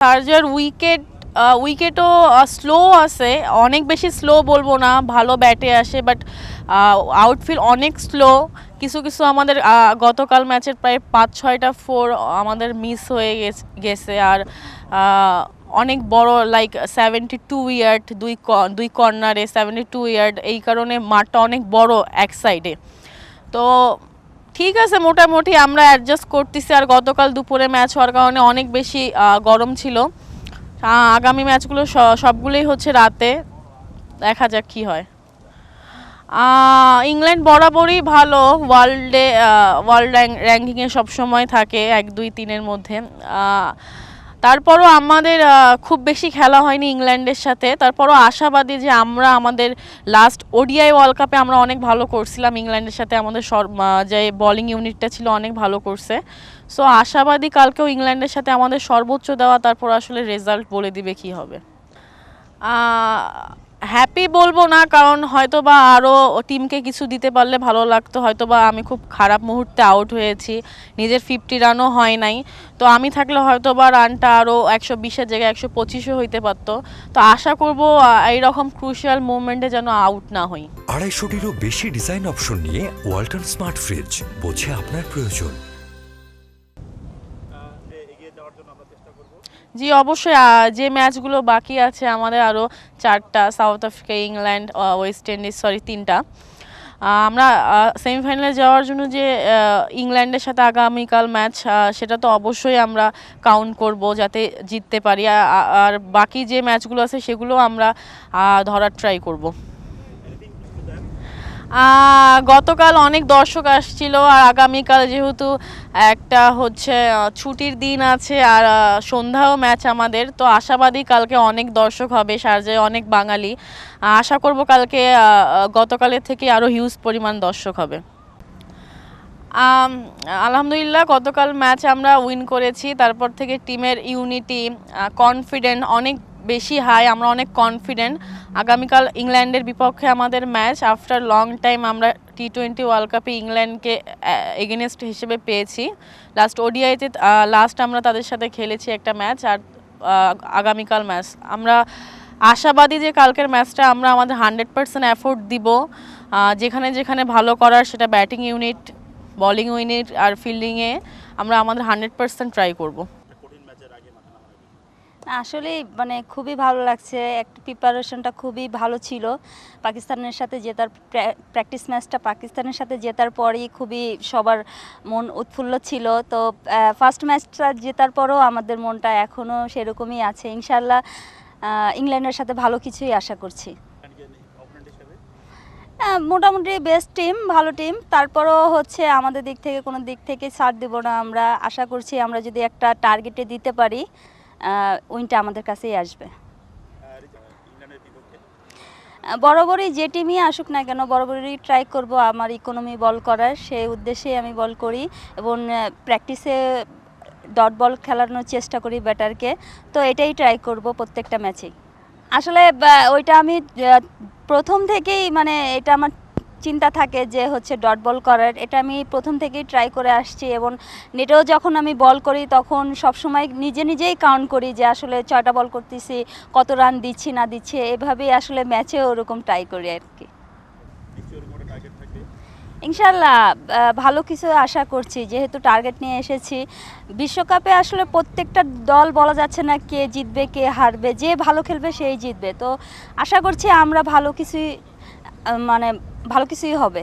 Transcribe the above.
Charger wicket উইকেটও slow আছে। অনেক বেশি স্লো বলব না, ভালো ব্যাটে আসে বাট আউটফিল অনেক স্লো কিছু কিছু আমাদের গতকাল ম্যাচের প্রায় পাঁচ, ছয়টা ফোর আমাদের মিস হয়ে গেছ- গেছে। আর অনেক বড় লাইক সেভেন্টি টু ইয়ার্ড দুই দুই কর্নারে সেভেন্টি টু ইয়ার্ড এই কারণে মাঠটা অনেক বড় এক সাইডে তো ঠিক আছে, মোটামুটি আমরা অ্যাডজাস্ট করতেছি। আর গতকাল দুপুরে ম্যাচ হওয়ার কারণে অনেক বেশি গরম ছিল। আগামী ম্যাচগুলো সবগুলোই হচ্ছে রাতে। দেখা যাক কি হয়। ইংল্যান্ড বরাবরই ভালো। ওয়ার্ল্ডে ওয়ার্ল্ড র্যাঙ্কিংয়ে সবসময় থাকে এক দুই তিনের মধ্যে। তারপরও আমাদের খুব বেশি খেলা হয়নি ইংল্যান্ডের সাথে। তারপরও আশাবাদী যে আমরা আমাদের লাস্ট ওডিআই ওয়ার্ল্ড কাপে আমরা অনেক ভালো করছিলাম। ইংল্যান্ডের সাথে আমাদের যে বলিং ইউনিটটা ছিল অনেক ভালো করছে। সো আশাবাদী কালকেও ইংল্যান্ডের সাথে আমাদের সর্বোচ্চ দেওয়া, তারপর আসলে রেজাল্ট বলে দিবে কি হবে। হ্যাপি বলব না, কারণ হয়তো বা আরও টিমকে কিছু দিতে পারলে ভালো লাগতো। হয়তো বা আমি খুব খারাপ মুহূর্তে আউট হয়েছি। নিজের ফিফটি রানও হয় নাই। তো আমি থাকলে হয়তো বা রানটা আরও একশো বিশের জায়গায় একশো পঁচিশও হইতে পারতো। তো আশা করব এইরকম ক্রুশিয়াল মুভমেন্টে যেন আউট না হই। আড়াইশোটিরও বেশি ডিজাইন অপশন নিয়ে ওয়ালটন স্মার্ট ফ্রিজ বোঝে আপনার প্রয়োজন। জি, অবশ্যই যে ম্যাচগুলো বাকি আছে, আমাদের আরও চারটা, South Africa, England West Indies, sorry, তিনটা। আমরা সেমিফাইনালে যাওয়ার জন্য যে ইংল্যান্ডের সাথে আগামীকাল ম্যাচ সেটা তো অবশ্যই আমরা কাউন্ট করব যাতে জিততে পারি। আর বাকি যে ম্যাচগুলো আছে, সেগুলো আমরা ধরার ট্রাই করব। গতকাল অনেক দর্শক আসছিল, আর আগামীকাল যেহেতু একটা হচ্ছে ছুটির দিন আছে আর সন্ধ্যাও ম্যাচ আমাদের। তো আশাবাদী কালকে অনেক দর্শক হবে সার্জায় অনেক বাঙালি। আশা করব কালকে গতকালের থেকে আরও হিউজ পরিমাণ দর্শক হবে। আলহামদুলিল্লাহ, গতকাল ম্যাচ আমরা উইন করেছি। তারপর থেকে টিমের ইউনিটি কনফিডেন্ট অনেক বেশি হাই আমরা অনেক কনফিডেন্ট আগামীকাল ইংল্যান্ডের বিপক্ষে আমাদের ম্যাচ আফটার লং টাইম আমরা টি টোয়েন্টি ওয়ার্ল্ড কাপে ইংল্যান্ডকে এগেনস্ট হিসেবে পেয়েছি। লাস্ট ওডিআইতে লাস্ট আমরা তাদের সাথে খেলেছি একটা ম্যাচ আর আগামীকাল ম্যাচ আমরা আশাবাদী যে কালকের ম্যাচটা আমরা আমাদের হান্ড্রেড পার্সেন্ট অ্যাফোর্ড দিব। যেখানে যেখানে ভালো করার সেটা ব্যাটিং ইউনিট বোলিং ইউনিট আর ফিল্ডিংয়ে আমরা আমাদের হান্ড্রেড পার্সেন্ট ট্রাই করব। আসলে মানে খুবই ভালো লাগছে। একটা প্রিপারেশনটা খুবই ভালো ছিল। পাকিস্তানের সাথে জেতার প্র্যাকটিস ম্যাচটা পাকিস্তানের সাথে জেতার পরেই খুবই সবার মন উৎফুল্ল ছিল। তো ফার্স্ট ম্যাচটা জেতার পরও আমাদের মনটা এখনও সেরকমই আছে। ইনশাল্লাহ ইংল্যান্ডের সাথে ভালো কিছুই আশা করছি। মোটামুটি বেস্ট টিম ভালো টিম তারপরও হচ্ছে আমাদের দিক থেকে, কোনো দিক থেকে ছাড় দেব না আমরা। আশা করছি আমরা যদি একটা টার্গেটে দিতে পারি উইনটা আমাদের কাছেই আসবে। বরাবরই যে টিমই আসুক না কেন, বরাবরই ট্রাই করব আমার ইকোনমি বল করার। সেই উদ্দেশ্যেই আমি বল করি এবং প্র্যাকটিসে ডট বল খেলানোর চেষ্টা করি ব্যাটারকে তো এটাই ট্রাই করব প্রত্যেকটা ম্যাচেই আসলে ওইটা আমি প্রথম থেকেই মানে এটা আমার চিন্তা থাকে যে হচ্ছে ডট বল করার। এটা আমি প্রথম থেকেই ট্রাই করে আসছি এবং নেটেও যখন আমি বল করি তখন সবসময় নিজে নিজেই কাউন্ট করি যে আসলে ছয়টা বল করতেছি, কত রান দিচ্ছি, না দিচ্ছি, এভাবেই আসলে ম্যাচেও ওরকম ট্রাই করি আর কি। ইনশাল্লাহ ভালো কিছু আশা করছি। যেহেতু টার্গেট নিয়ে এসেছি, বিশ্বকাপে আসলে প্রত্যেকটা দল বলা যাচ্ছে না কে জিতবে, কে হারবে, যে ভালো খেলবে সেই জিতবে। তো আশা করছি আমরা ভালো কিছুই মানে ভালো কিছুই হবে।